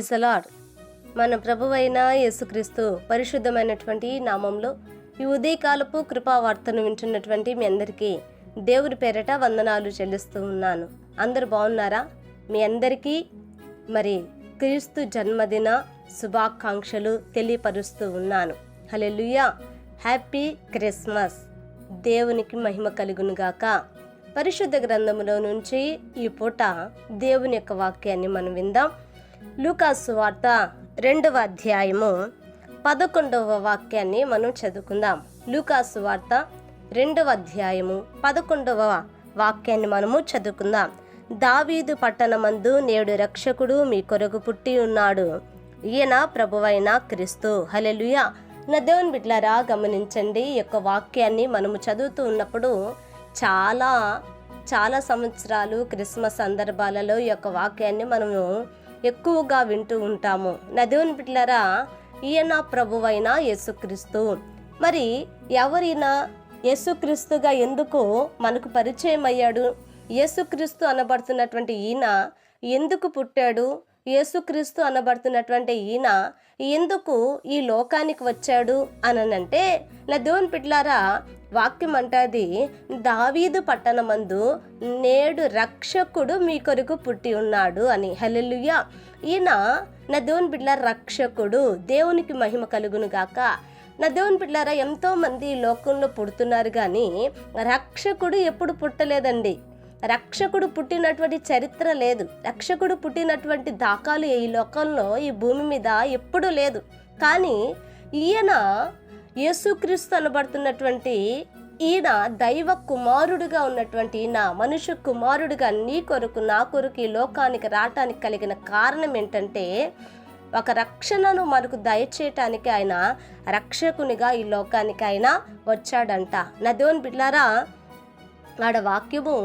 Praise మన ప్రభువైన యేసుక్రీస్తు పరిశుద్ధమైనటువంటి నామంలో ఈ ఉదయకాలపు కృపావార్తను వింటున్నటువంటి మీ అందరికీ దేవుడి పేరట వందనాలు చెల్లిస్తూ ఉన్నాను. అందరు బాగున్నారా? మీ అందరికీ మరి క్రీస్తు జన్మదిన శుభాకాంక్షలు తెలియపరుస్తూ ఉన్నాను. Hallelujah happy Christmas! దేవునికి మహిమ కలుగునుగాక పరిశుద్ధ గ్రంథములో నుంచి ఈ పూట దేవుని యొక్క వాక్యాన్ని మనం విందాం. లూకాసు వార్త రెండవ అధ్యాయము పదకొండవ వాక్యాన్ని మనం చదువుకుందాం. లూకాసు వార్త రెండవ అధ్యాయము పదకొండవ వాక్యాన్ని మనము చదువుకుందాం. దావీదు పట్టణమందు నేడు రక్షకుడు మీ కొరకు పుట్టి ఉన్నాడు. ఈయన ప్రభువైన క్రీస్తు. హలెలుయ నా దేవుని బిడ్లారా గమనించండి ఈ యొక్క వాక్యాన్ని మనము చదువుతూ ఉన్నప్పుడు చాలా చాలా సంవత్సరాలు క్రిస్మస్ సందర్భాలలో ఈ యొక్క వాక్యాన్ని మనము ఎక్కువగా వింటూ ఉంటాము. నా దేవుని ఈయన ప్రభువైన యేసుక్రీస్తు. మరి ఎవరైనా యేసుక్రీస్తుగా ఎందుకు మనకు పరిచయం అయ్యాడు? యేసుక్రీస్తు అనబడుతున్నటువంటి ఈయన ఎందుకు పుట్టాడు? యేసుక్రీస్తు అనబడుతున్నటువంటి ఈయన ఎందుకు ఈ లోకానికి వచ్చాడు? అననంటే నా దేవుని పిట్లారా వాక్యం అంటది దావీదు పట్టణమందు నేడు రక్షకుడు మీ కొరకు పుట్టి ఉన్నాడు అని. హల్లెలూయా. ఈయన నా దేవుని బిడ్డ రక్షకుడు దేవునికి మహిమ కలుగును గాక. నా దేవుని బిడ్డారా ఎంతో మంది లోకంలో పుడుతున్నారు కానీ రక్షకుడు ఎప్పుడు పుట్టలేదండి. రక్షకుడు పుట్టినటువంటి చరిత్ర లేదు. రక్షకుడు పుట్టినటువంటి దాఖలు ఈ లోకంలో ఈ భూమి మీద ఎప్పుడూ లేదు. కానీ ఈయన యేసుక్రీస్తు అనబడుతున్నటువంటి ఈయన దైవ కుమారుడుగా ఉన్నటువంటి ఈయన మనుష్య కుమారుడిగా నీ కొరకు నా కొరకు ఈ లోకానికి రావటానికి కలిగిన కారణం ఏంటంటే ఒక రక్షణను మనకు దయచేయటానికి ఆయన రక్షకునిగా ఈ లోకానికి ఆయన వచ్చాడంట. నా దేవుని బిడ్లారా ఆడ వాక్యము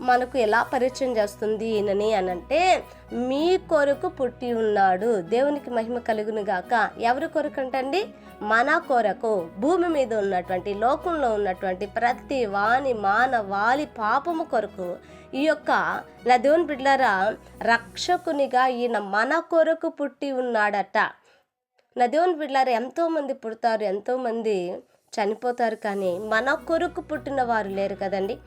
మనకు ఎలా పరిచయం చేస్తుంది ఈయనని అని అంటే మీ కొరకు పుట్టి ఉన్నాడు. దేవునికి మహిమ కలుగును గాక. ఎవరి కొరకు అంటండి మన కొరకు. భూమి మీద ఉన్నటువంటి లోకంలో ఉన్నటువంటి ప్రతి వాని మానవాళి పాపము కొరకు ఈ యొక్క నా దేవుని బిడ్డలారా రక్షకునిగా ఈయన మన కొరకు పుట్టి ఉన్నాడట. నా దేవుని బిడ్డలారా ఎంతోమంది పుడతారు ఎంతోమంది చనిపోతారు కానీ మన కొరకు పుట్టిన వారు లేరు కదండి.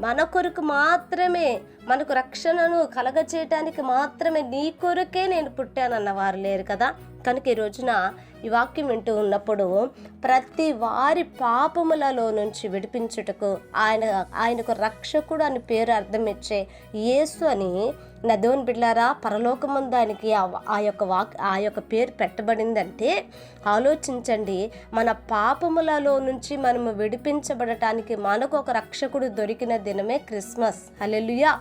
మన కొరకు మాత్రమే మనకు రక్షణను కలగచేయటానికి మాత్రమే నీ కొరకే నేను పుట్టానన్న వారు లేరు కదా. కనుక ఈ రోజున ఈ వాక్యం వింటూ ఉన్నప్పుడు ప్రతి వారి పాపములలో నుంచి విడిపించుటకు ఆయన ఆయనకు రక్షకుడు అని పేరు అర్థం ఇచ్చే యేసు అని నా దేవుని బిడ్డారా దానికి ఆయనకి ఆ- యొక్క వాక్ ఆ యొక్క పేరు పెట్టబడిందంటే ఆలోచించండి. మన పాపములలో నుంచి మనము విడిపించబడటానికి మనకు ఒక రక్షకుడు దొరికిన దినమే క్రిస్మస్. అలెలుయా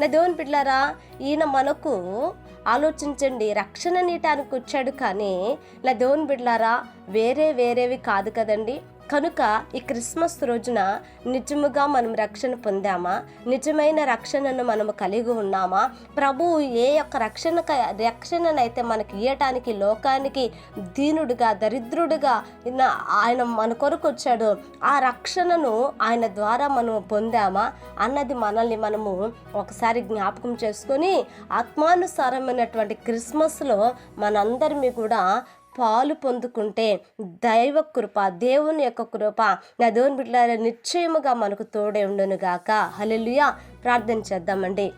నా దేవుని బిడ్డారా ఈయన మనకు ఆలోచించండి రక్షణ నీటానికి వచ్చాడు కానీ నా దేవుని బిడ్లారా వేరే వేరేవి కాదు కదండి. కనుక ఈ క్రిస్మస్ రోజున నిజముగా మనం రక్షణ పొందామా? నిజమైన రక్షణను మనము కలిగి ఉన్నామా? ప్రభువు ఏ యొక్క రక్షణ రక్షణనైతే మనకి ఇయ్యటానికి లోకానికి దీనుడిగా దరిద్రుడిగా ఆయన మన కొరకు వచ్చాడు ఆ రక్షణను ఆయన ద్వారా మనం పొందామా? అన్నది మనల్ని మనము ఒకసారి జ్ఞాపకం చేసుకొని ఆత్మానుసారమైనటువంటి క్రిస్మస్లో మనందరినీ కూడా పాలు పొందుకుంటే దైవ కృప దేవుని యొక్క కృప నా దేవుని బిడ్డల నిశ్చయముగా మనకు తోడే ఉండును గాక హల్లెలూయా. ప్రార్థన చేద్దామండి.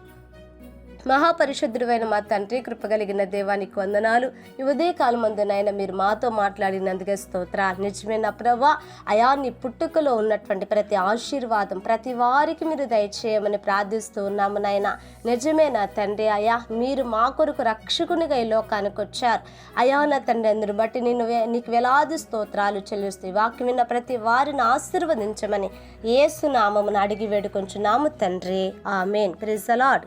మహాపరిశుద్ధుడైన మా తండ్రి కృపగలిగిన దేవానికి వందనాలు. ఈ ఉదయకాలం నాయన మీరు మాతో మాట్లాడినందుకే స్తోత్ర నిజమైన ప్రభా? అయా నీ పుట్టుకలో ఉన్నటువంటి ప్రతి ఆశీర్వాదం ప్రతి వారికి మీరు దయచేయమని ప్రార్థిస్తూ ఉన్నాము నాయన. నిజమే నా తండ్రి? అయా మీరు మా కొరకు రక్షకునిగా ఈ లోకానికి వచ్చారు. అయా నా తండ్రి అందరు బట్టి నేను నీకు వేలాది స్తోత్రాలు చెల్లిస్తూ వాక్యం విన్న ప్రతి వారిని ఆశీర్వదించమని ఏసునామమును అడిగి వేడుకొంచున్నాము తండ్రి. ఆమెన్. ప్రిజలాడ్